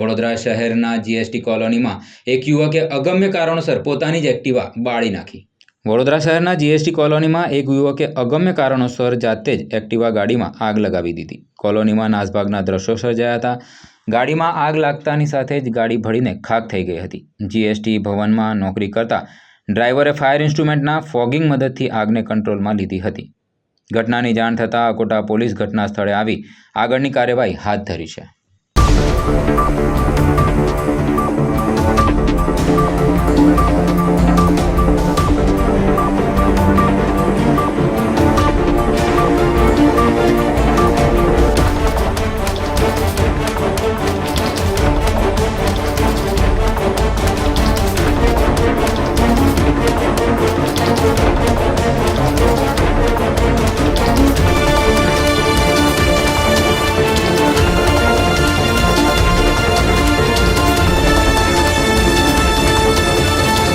વડોદરા શહેરના જીએસટી કોલોનીમાં એક યુવકે અગમ્ય કારણોસર પોતાની જ એક્ટિવા બાળી નાખી. વડોદરા શહેરના જીએસટી કોલોનીમાં એક યુવકે અગમ્ય કારણોસર જાતે જ એક્ટિવા ગાડીમાં આગ લગાવી દીધી. કોલોનીમાં નાસભાગના દ્રશ્યો સર્જાયા હતા. ગાડીમાં આગ લાગતાની સાથે જ ગાડી ભળીને ખાક થઈ ગઈ હતી. જીએસટી ભવનમાં નોકરી કરતા ડ્રાઈવરે ફાયર ઇન્સ્ટ્રુમેન્ટના ફોગિંગ મદદથી આગને કંટ્રોલમાં લીધી હતી. ઘટનાની જાણ થતાં અકોટા પોલીસ ઘટના સ્થળે આવી આગળની કાર્યવાહી હાથ ધરી છે.